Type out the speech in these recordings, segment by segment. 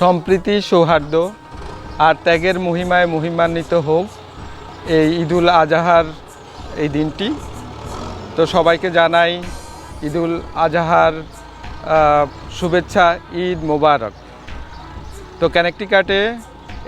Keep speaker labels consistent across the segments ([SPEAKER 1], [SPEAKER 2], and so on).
[SPEAKER 1] সম্প্রীতি, সৌহার্দ্য আর ত্যাগের মহিমায় মহিমান্বিত হোক এই ঈদুল আজহার এই দিনটি। তো সবাইকে জানাই ঈদুল আজহার শুভেচ্ছা, ঈদ মোবারক। তো কানেকটিকাটে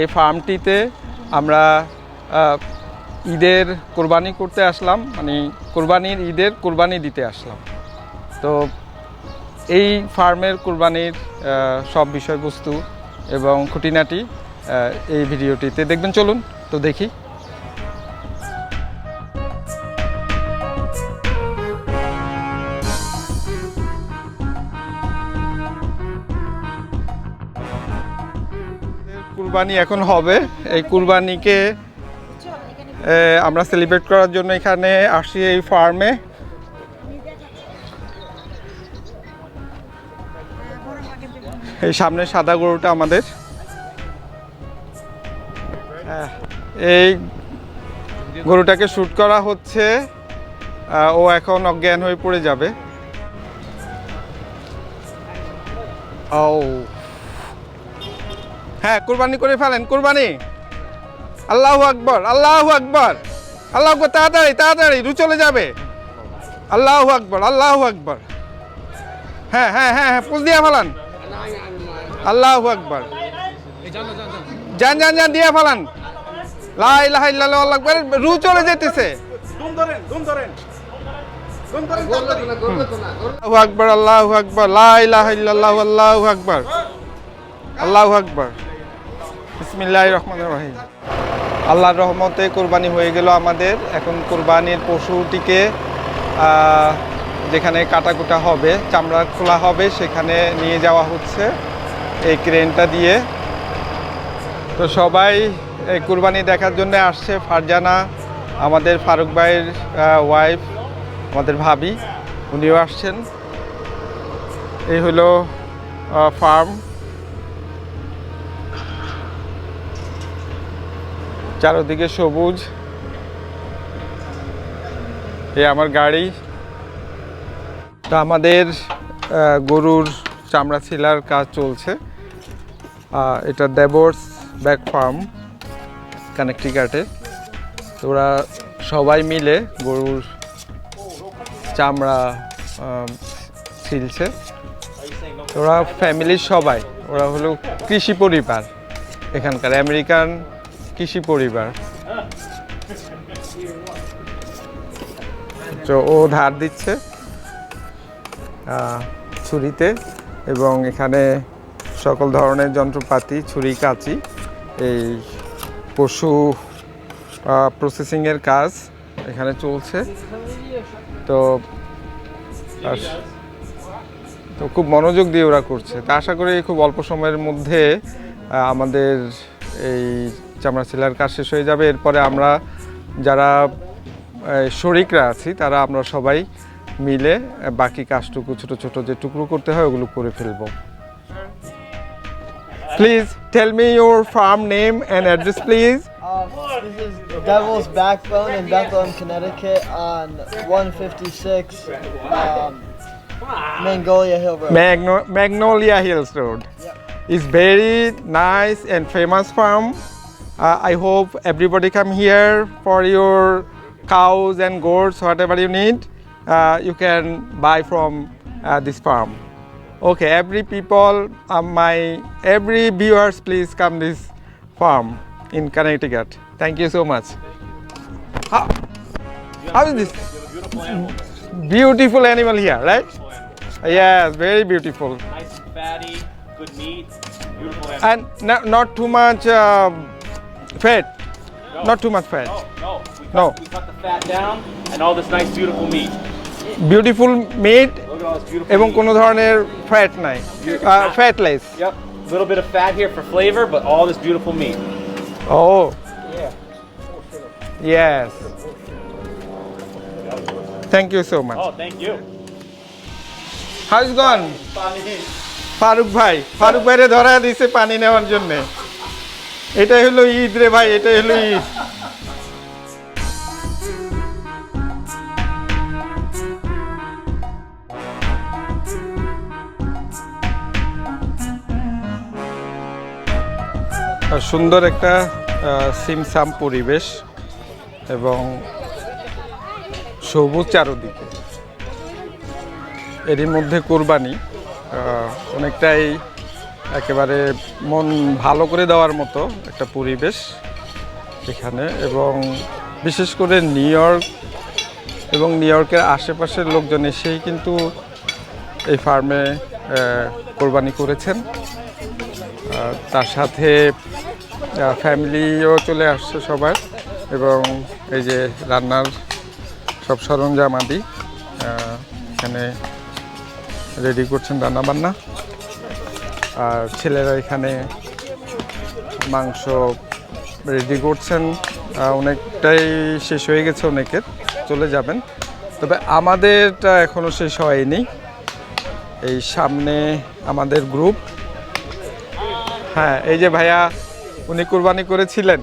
[SPEAKER 1] এই ফার্মটিতে আমরা ঈদের কোরবানি করতে আসলাম মানে কোরবানির ঈদের কোরবানি দিতে আসলাম। তো এই ফার্মের কোরবানির সব বিষয়বস্তু এবং খুঁটিনাটি এই ভিডিওটিতে দেখবেন। চলুন, তো দেখি। কুরবানি এখন হবে। এই কুরবানিকে আমরা সেলিব্রেট করার জন্য এখানে আসি এই ফার্মে এই সামনে সাদা গরুটা আমাদের। এই গরুটাকে শ্যুট করা হচ্ছে ও এখন অজ্ঞান হয়ে পড়ে যাবে। ও হ্যাঁ কোরবানি করে ফেলেন, কোরবানি। আল্লাহ আকবর আল্লাহ আকবর। আল্লাহ আকবর, তাড়াতাড়ি তাড়াতাড়ি, রু চলে যাবে। আল্লাহ আকবর আল্লাহ আকবর। হ্যাঁ হ্যাঁ হ্যাঁ হ্যাঁ পুষ দিয়ে ফেলান। আল্লাহ আকবর। যান যান যান দিয়ে ফেলান। লাই লাই আল্লাহ আকবর। রু চলে যেতেছে। আল্লাহু আকবর আল্লাহু আকবর। লা ইলাহা ইল্লাল্লাহু আল্লাহু আকবর। আল্লাহু আকবর। বিসমিল্লাহির রহমানির রহিম। আল্লাহর রহমতে কোরবানি হয়ে গেল আমাদের। এখন কোরবানির পশুটিকে যেখানে কাটাকুটা হবে, চামড়া খোলা হবে, সেখানে নিয়ে যাওয়া হচ্ছে এই ক্রেনটা দিয়ে। তো সবাই এই কুরবানি দেখার জন্য আসছে ফারজানা, আমাদের ফারুক ভাইয়ের ওয়াইফ আমাদের ভাবি, উনিও আসছেন। এই হলো ফার্ম চারদিকে সবুজ। এই আমার গাড়ি। তো আমাদের গরুর চামড়া ছিলার কাজ চলছে। এটা দেবর্স ব্যাক ফার্ম, কানেকটিকাটে। তো ওরা সবাই মিলে গরুর চামড়া ছিলছে। ওরা ফ্যামিলির সবাই, ওরা হলো কৃষি পরিবার। এখানকার আমেরিকান কৃষি পরিবার। তো ও ধার দিচ্ছে। ছুরিতে এবং এখানে সকল ধরনের যন্ত্রপাতি, ছুরি, কাঁচি, এই পশু প্রসেসিংয়ের কাজ এখানে চলছে। তো তো খুব মনোযোগ দিয়ে ওরা করছে। তা আশা করি খুব অল্প সময়ের মধ্যে আমাদের এই চামড়া সেলার কাজ শেষ হয়ে যাবে। এরপরে আমরা যারা শরিকরা আছি, তারা আমরা সবাই মিলে বাকি কাজটুকু ছোট ছোট যে টুকরো করতে হয় ওগুলো করে ফেলব please tell me your farm name and address please
[SPEAKER 2] Um, this is Devil's Backbone in Bethlehem, Connecticut on 156 um, Mangolia Hill Road.
[SPEAKER 1] Magno- Magnolia Hills Road. Yep. It's very nice and famous farm. Uh, I hope everybody come here for your cows and goats, whatever you need. Uh, you can buy from uh, this farm. Okay, every people, uh, my every viewers, please come this farm in Connecticut. Thank you so much. How, how is this? Beautiful animal here, right? Yes, very beautiful.
[SPEAKER 3] Nice and fatty, good meat, beautiful animal.
[SPEAKER 1] And not, not too much um, fat.
[SPEAKER 3] No.
[SPEAKER 1] Not too much fat.
[SPEAKER 3] No, no. We cut,
[SPEAKER 1] No.
[SPEAKER 3] We cut the fat down and all this nice, beautiful meat.
[SPEAKER 1] Beautiful meat এবং কোনো ধরনের fat নাই। Fatless
[SPEAKER 3] little bit of fat here for flavor, but all this beautiful meat.
[SPEAKER 1] Oh yes thank you so much
[SPEAKER 3] Oh, thank you.
[SPEAKER 1] Is gone Faruk ভাই ফারুক ভাইরে ধরা দিছে পানি নেওয়ার জন্য। এটাই হলো ঈদ রে ভাই এটাই হলো ঈদ। সুন্দর একটা সিমসাম পরিবেশ এবং সবুজ চারদিকে। এরই মধ্যে কোরবানি অনেকটাই একেবারে মন ভালো করে দেওয়ার মতো একটা পরিবেশ এখানে এবং বিশেষ করে নিউ ইয়র্ক এবং নিউ ইয়র্কের আশেপাশের লোকজন এসেই কিন্তু এই ফার্মে কোরবানি করেছেন। তার সাথে ফ্যামিলিও চলে আসছে সবার, এবং এই যে রান্নার সব সরঞ্জাম আদি এখানে রেডি করছেন রান্না বান্না আর ছেলেরা এখানে মাংস রেডি করছেন। অনেকটাই শেষ হয়ে গেছে অনেকের, চলে যাবেন। তবে আমাদেরটা এখনও শেষ হয়নি। এই সামনে আমাদের গ্রুপ হ্যাঁ এই যে ভাইয়া উনি কুরবানি করেছিলেন।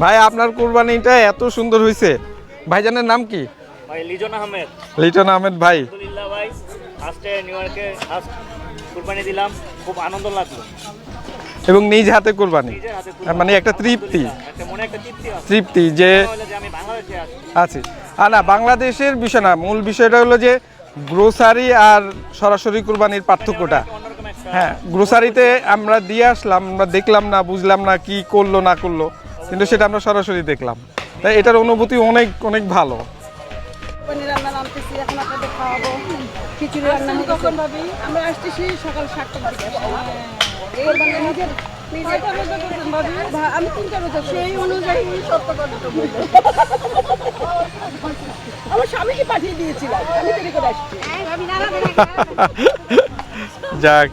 [SPEAKER 1] ভাই আপনার কুরবানিটা এত সুন্দর হয়েছে ভাইজানের নাম কি?
[SPEAKER 4] ভাই লিজন আহমেদ।
[SPEAKER 1] লিটন আহমেদ ভাই।
[SPEAKER 4] আলহামদুলিল্লাহ ভাই ফার্স্টে নিউ ইয়র্কে ফার্স্ট কুরবানি দিলাম। খুব আনন্দ লাগল।
[SPEAKER 1] এবং নিজ হাতে কুরবানি। মানে একটা তৃপ্তি।
[SPEAKER 4] তৃপ্তি
[SPEAKER 1] যে
[SPEAKER 4] আছে।
[SPEAKER 1] আর না বাংলাদেশের বিষয় না মূল বিষয়টা হলো যে গ্রোসারি আর সরাসরি কুরবানির পার্থক্যটা। হ্যাঁ গ্রোসারিতে আমরা দিয়ে আসলাম আমরা দেখলাম না বুঝলাম না কি করল না করল কিন্তু সেটা আমরা সরাসরি দেখলাম। তাই এটার অনুভূতি অনেক অনেক ভালো।
[SPEAKER 5] পনির রান্না নামতেছি এখন আপনাদের খাওয়াবো। খিচুড়ি রান্না কখন ভাবি? আমরা আসতেছি সকাল সাতটার দিকে। এই নিজের নিজের ভাবি। ভা- আমি তিনটা রোজা সেই অনুযায়ী সত্য কথা বলব আমার স্বামীকে পাঠিয়ে দিয়েছিলাম। আমি তৈরি করে আসছি।
[SPEAKER 1] যাক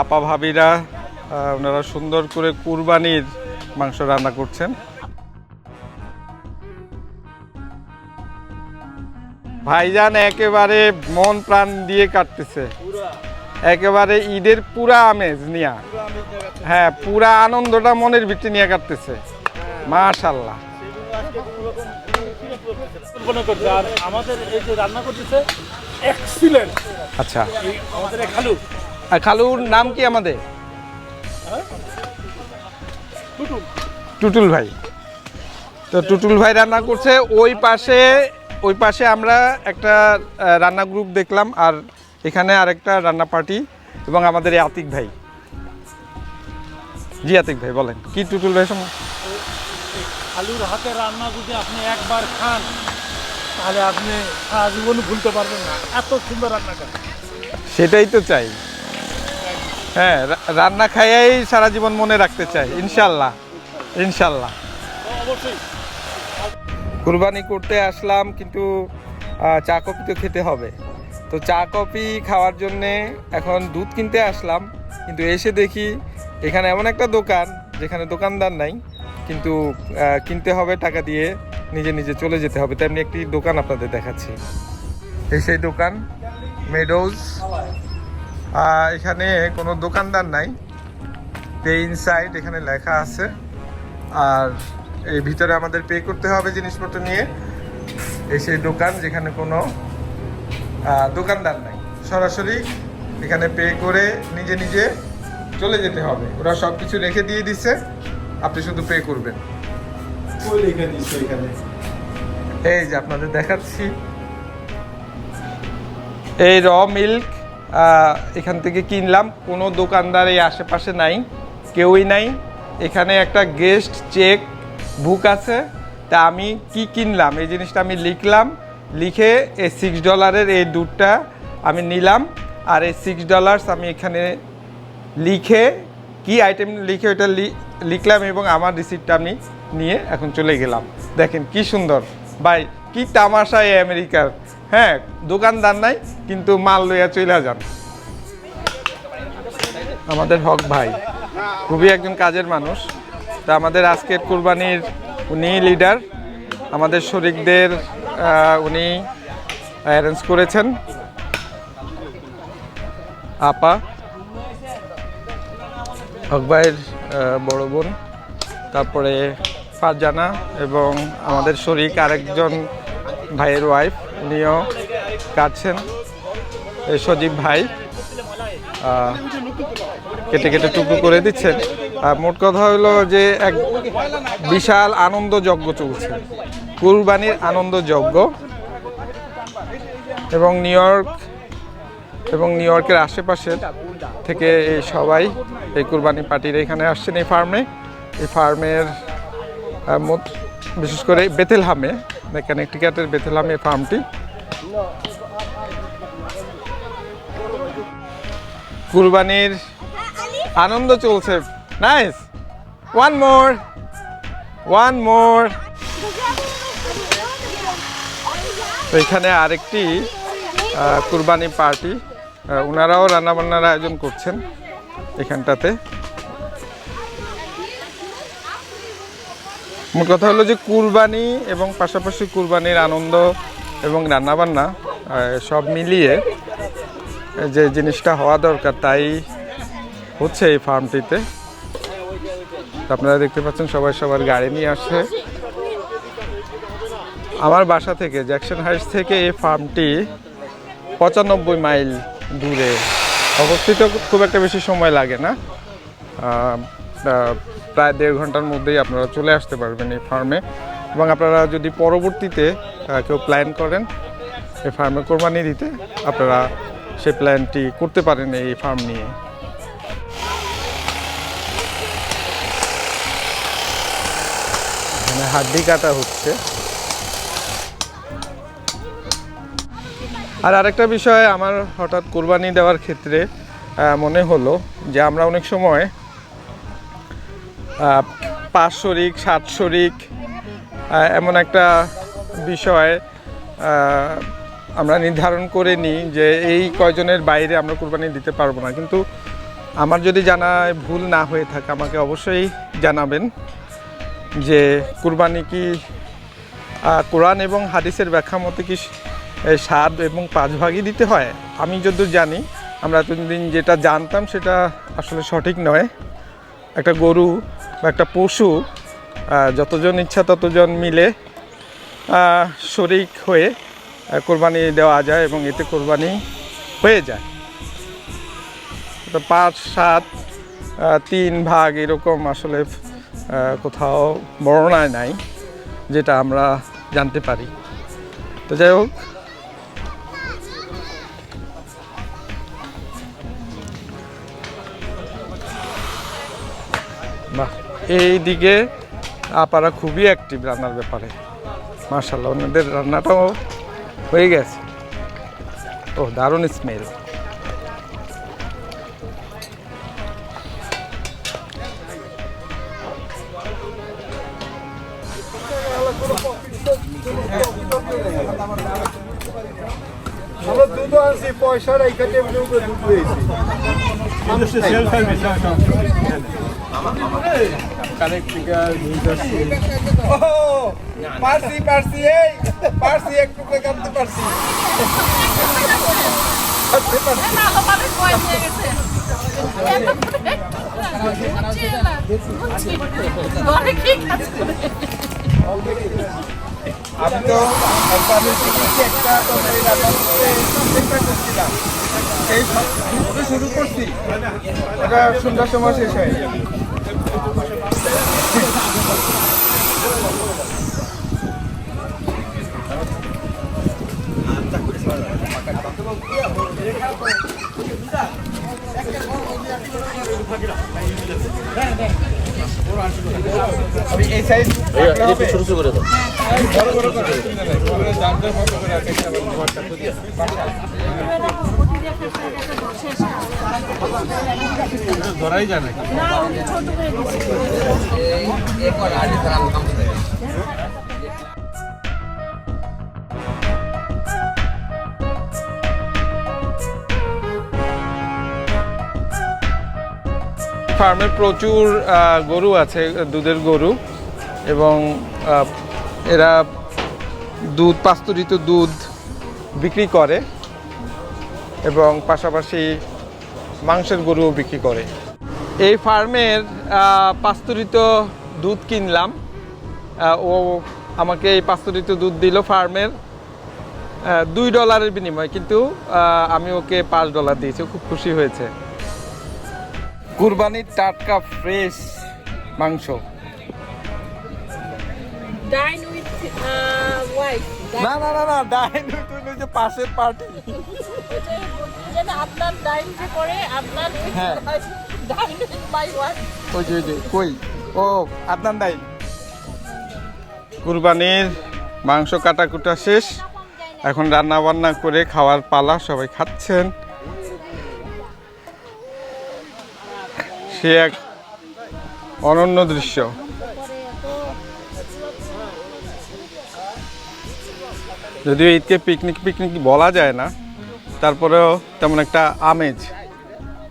[SPEAKER 1] আপা ভাবিরা ওনারা সুন্দর করে কুরবানির মাংস রান্না করছেন। ভাইজান একেবারে মন প্রাণ দিয়ে কাটতেছে। একেবারে ঈদের পুরা আমেজ নিয়া। হ্যাঁ পুরা আনন্দটা মনের ভিতরে নিয়ে কাটতেছে। মাশাল্লাহ
[SPEAKER 6] আমাদের এই যে রান্না করতেছে এক্সিলেন্ট
[SPEAKER 1] আচ্ছা।
[SPEAKER 6] আমাদের খালু।
[SPEAKER 1] খালুর নাম কি আমাদের?
[SPEAKER 6] টুটুল।
[SPEAKER 1] টুটুল ভাই। তো টুটুল ভাই রান্না করছে ওই পাশে ওই পাশে আমরা একটা রান্না গ্রুপ দেখলাম আর এখানে আরেকটা রান্না পার্টি এবং আমাদের এই আতিক ভাই। জি আতিক ভাই বলেন কি টুটুল ভাই সম-
[SPEAKER 6] আলুর হাতে রান্না যদি আপনি একবার খান তাহলে আপনি সারা জীবন ভুলতে পারবেন না। এত সুন্দর রান্না করে।
[SPEAKER 1] সেটাই তো চাই। হ্যাঁ রান্না খাইয়াই সারা জীবন মনে রাখতে চাই ইনশাল্লাহ ইনশাল্লাহ। কুরবানি করতে আসলাম কিন্তু চা কফি তো খেতে হবে। তো চা, কফি খাওয়ার জন্যে এখন দুধ কিনতে আসলাম। কিন্তু এসে দেখি এখানে এমন একটা দোকান, যেখানে দোকানদার নাই, কিন্তু কিনতে হবে টাকা দিয়ে নিজে নিজে চলে যেতে হবে। তেমনি একটি দোকান আপনাদের দেখাচ্ছি। এই সেই দোকান মেডোজ এখানে কোনো দোকানদার নাই। পে ইনসাইড এখানে লেখা আছে। আর এই ভিতরে আমাদের পে করতে হবে জিনিসপত্র নিয়ে। এই সেই দোকান, যেখানে কোনো দোকানদার নাই। সরাসরি এখানে পে করে নিজে নিজে চলে যেতে হবে। ওরা সব কিছু রেখে দিয়ে দিচ্ছে আপনি শুধু পে করবেন। এই যে আপনাদের দেখাচ্ছি। এই র মিল্ক এখান থেকে কিনলাম। কোনো দোকানদার এই আশেপাশে নাই কেউই নাই। এখানে একটা গেস্ট চেক বুক আছে। তা আমি কি কিনলাম? এই জিনিসটা আমি লিখলাম। লিখে এই সিক্স ডলারের এই দুধটা আমি নিলাম। আর এই সিক্স ডলার্স আমি এখানে লিখে কি আইটেম লিখে ওইটা লিখলাম এবং আমার রিসিপ্টটা আমি নিয়ে এখন চলে গেলাম। দেখেন কি সুন্দর। ভাই, কি তামাশা এই আমেরিকার। হ্যাঁ দোকানদার নাই, কিন্তু মাল লইয়া চলে যান। আমাদের হক ভাই, খুবই একজন কাজের মানুষ। তা আমাদের আজকের কুরবানির উনি লিডার আমাদের শরিকদের উনি অ্যারেঞ্জ করেছেন। আপা, হক ভাইয়ের বড় বোন, তারপরে ফারজানা এবং আমাদের শরিক আরেকজন ভাইয়ের ওয়াইফ উনিও কাটছেন। সজীব ভাই কেটে কেটে টুকরো করে দিচ্ছেন। আর মোট কথা হলো যে এক বিশাল আনন্দ যজ্ঞ চলছে। কুরবানির আনন্দ যজ্ঞ এবং নিউ ইয়র্ক এবং নিউ ইয়র্কের আশেপাশের থেকে এই সবাই এই কুরবানি পার্টির এখানে আসছেন এই ফার্মে। এই ফার্মের বিশেষ করে বেথেলহামে কানেকটিকাটের বেথেলহামে ফার্মটি। কুরবানির আনন্দ চলছে। Nice! One more one more তো এখানে আরেকটি কুরবানি পার্টি ওনারাও রান্নাবান্নার আয়োজন করছেন এখানটাতে। মোট কথা হলো যে কুরবানি এবং পাশাপাশি কুরবানির আনন্দ এবং রান্নাবান্না সব মিলিয়ে যে জিনিসটা হওয়া দরকার তাই হচ্ছে এই ফার্মটিতে। আপনারা দেখতে পাচ্ছেন সবাই সবার গাড়ি নিয়ে আসছে। আমার বাসা থেকে, জ্যাকসন হাইটস থেকে এই ফার্মটি পঁচানব্বই মাইল দূরে অবস্থিত। খুব একটা বেশি সময় লাগে না। প্রায় দেড় ঘণ্টার মধ্যেই আপনারা চলে আসতে পারবেন এই ফার্মে। এবং আপনারা যদি পরবর্তীতে কেউ প্ল্যান করেন এই ফার্মে কোরবানি দিতে, আপনারা সেই প্ল্যানটি করতে পারেন এই ফার্ম নিয়ে। হাড্ডি কাটা হচ্ছে। আর আরেকটা বিষয় আমার হঠাৎ কোরবানি দেওয়ার ক্ষেত্রে মনে হলো যে আমরা অনেক সময় পাঁচ শরিক সাত শরিক এমন একটা বিষয় আমরা নির্ধারণ করে নিই যে এই কয়জনের বাইরে আমরা কোরবানি দিতে পারব না। কিন্তু আমার যদি জানায় ভুল না হয়ে থাকে, আমাকে অবশ্যই জানাবেন যে কুরবানি কি কোরআন এবং হাদিসের ব্যাখ্যা মতে কি সাত এবং পাঁচ ভাগই দিতে হয়। আমি যতদূর জানি, আমরা এতদিন যেটা জানতাম সেটা আসলে সঠিক নয়। একটা গরু বা একটা পশু যতজন ইচ্ছা ততজন মিলে শরিক হয়ে কোরবানি দেওয়া যায় এবং এতে কোরবানি হয়ে যায়। পাঁচ, সাত তিন ভাগ এরকম আসলে কোথাও বর্ণনায় নাই, যেটা আমরা জানতে পারি। তো যাই হোক বাহ এই দিকে আপারা খুবই অ্যাক্টিভ রান্নার ব্যাপারে। মার্শাল্লাহ ওনাদের রান্নাটাও হয়ে গেছে। ও, দারুণ স্মেল
[SPEAKER 6] পয়সা
[SPEAKER 1] পারছি এই একটু পারছি আমি তো করছিলাম সেই শুরু করছি। সন্ধ্যার সময় শেষ হয়ে ছোট ছোট করে দাও বড় বড় করে যার যার করে একটা ধরাই যায় নাকি? ফার্মে প্রচুর গরু আছে দুধের গরু এবং এরা দুধ পাস্তুরিত দুধ বিক্রি করে। এবং পাশাপাশি মাংসের গরুও বিক্রি করে। এই ফার্মের পাস্তুরিত দুধ কিনলাম। ও আমাকে এই পাস্তুরিত দুধ দিল ফার্মের দুই ডলারের বিনিময়ে। কিন্তু আমি ওকে পাঁচ ডলার দিয়েছি। খুব খুশি হয়েছে। কুরবানির টাটকা ফ্রেশ মাংস।
[SPEAKER 5] ডাইন উইথ ওয়াইফ
[SPEAKER 1] না না না না ডাইন যে পাশের পার্টি
[SPEAKER 5] আপনার ডাইন যে করে আপনার
[SPEAKER 1] হ্যাঁ।
[SPEAKER 5] ডাইন মাই ওয়াইফ
[SPEAKER 1] ওই যে কই? ও আদনান দাই কুরবানির মাংস কাটাকুটা শেষ। এখন রান্না বান্না করে খাওয়ার পালা সবাই খাচ্ছেন। সে এক অনন্য দৃশ্য। যদিও ঈদকে পিকনিক পিকনিক বলা যায় না, তারপরেও তেমন একটা আমেজ।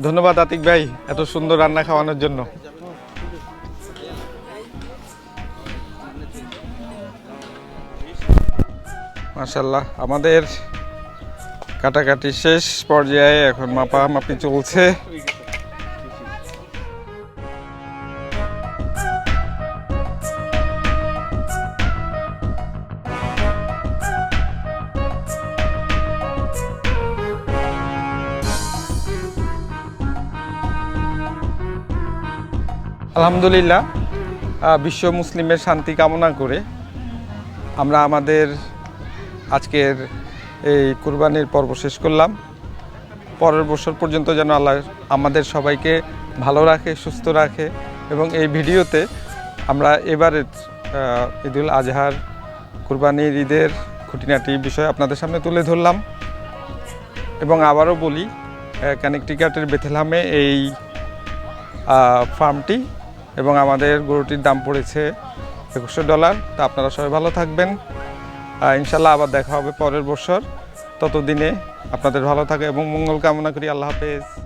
[SPEAKER 1] ধন্যবাদ আতিক ভাই এত সুন্দর রান্না খাওয়ানোর জন্য। মাশাল্লাহ আমাদের কাটাকাটি শেষ পর্যায়ে এখন মাপামাপি চলছে। আলহামদুলিল্লাহ বিশ্ব মুসলিমের শান্তি কামনা করে আমরা আমাদের আজকের এই কুরবানির পর্ব শেষ করলাম। পরের বছর পর্যন্ত যেন আল্লাহ আমাদের সবাইকে ভালো রাখে, সুস্থ রাখে এবং এই ভিডিওতে আমরা এবারের ঈদুল আজহার কুরবানির ঈদের খুঁটিনাটি বিষয় আপনাদের সামনে তুলে ধরলাম এবং আবারও বলি কানেকটিকাটের বেথেলামে এই ফার্মটি এবং আমাদের গরুটির দাম পড়েছে একুশশো ডলার। তা আপনারা সবাই ভালো থাকবেন। ইনশাল্লাহ আবার দেখা হবে পরের বছর। ততদিনে আপনাদের ভালো থাকে এবং মঙ্গল কামনা করি। আল্লাহ হাফেজ।